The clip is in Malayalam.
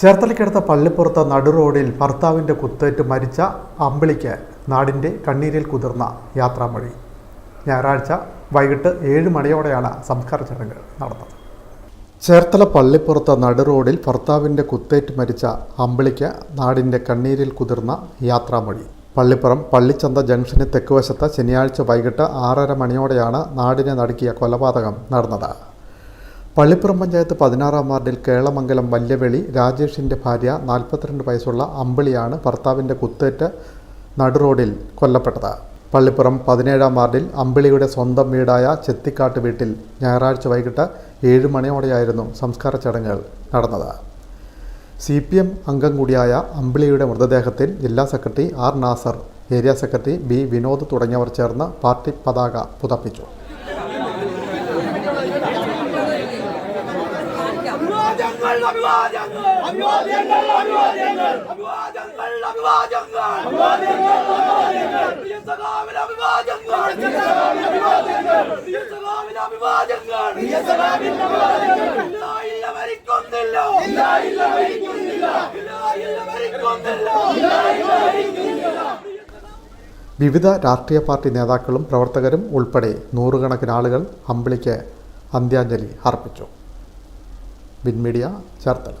ചേർത്തലയ്ക്കടുത്ത പള്ളിപ്പുറത്ത് നടുറോഡിൽ ഭർത്താവിന്റെ കുത്തേറ്റ് മരിച്ച അമ്പിളിക്ക് നാടിന്റെ കണ്ണീരിൽ കുതിർന്ന യാത്രാമൊഴി. ഞായറാഴ്ച വൈകിട്ട് ഏഴ് മണിയോടെയാണ് സംസ്കാര ചടങ്ങ് നടന്നത്. ചേർത്തല പള്ളിപ്പുറത്ത് നടുറോഡിൽ ഭർത്താവിന്റെ കുത്തേറ്റ് മരിച്ച അമ്പിളിക്ക് നാടിന്റെ കണ്ണീരിൽ കുതിർന്ന യാത്രാമൊഴി. പള്ളിപ്പുറം പള്ളിച്ചന്ത ജംഗ്ഷന് തെക്കുവശത്ത് ശനിയാഴ്ച വൈകിട്ട് ആറര മണിയോടെയാണ് നാടിനെ നടുക്കിയ കൊലപാതകം നടന്നത്. പള്ളിപ്പുറം പഞ്ചായത്ത് പതിനാറാം വാർഡിൽ കേളമംഗലം വല്യവെളി രാജേഷിന്റെ ഭാര്യ നാൽപ്പത്തിരണ്ട് വയസ്സുള്ള അമ്പിളിയാണ് ഭർത്താവിന്റെ കുത്തേറ്റ് നടുറോഡിൽ കൊല്ലപ്പെട്ടത്. പള്ളിപ്പുറം പതിനേഴാം വാർഡിൽ അമ്പിളിയുടെ സ്വന്തം വീടായ ചെത്തിക്കാട്ട് വീട്ടിൽ ഞായറാഴ്ച വൈകിട്ട് ഏഴ് മണിയോടെയായിരുന്നു സംസ്കാര ചടങ്ങുകൾ നടന്നത്. സി പി എം അംഗം കൂടിയായ അമ്പിളിയുടെ മൃതദേഹത്തിൽ ജില്ലാ secretary R Nasar area secretary B Vinod തുടങ്ങിയവർ ചേർന്ന് പാർട്ടി പതാക പുതപ്പിച്ചു. പ്രിയ പ്രിയ ഇല്ല ഇല്ല ഇല്ല ഇല്ല ഇല്ല ഇല്ല വിവിധ രാഷ്ട്രീയ പാർട്ടി നേതാക്കളും പ്രവർത്തകരും ഉൾപ്പെടെ നൂറുകണക്കിന് ആളുകൾ അമ്പിളിക്ക് അന്ത്യാഞ്ജലി അർപ്പിച്ചു. ബിൻ മീഡിയ ചേർത്തല.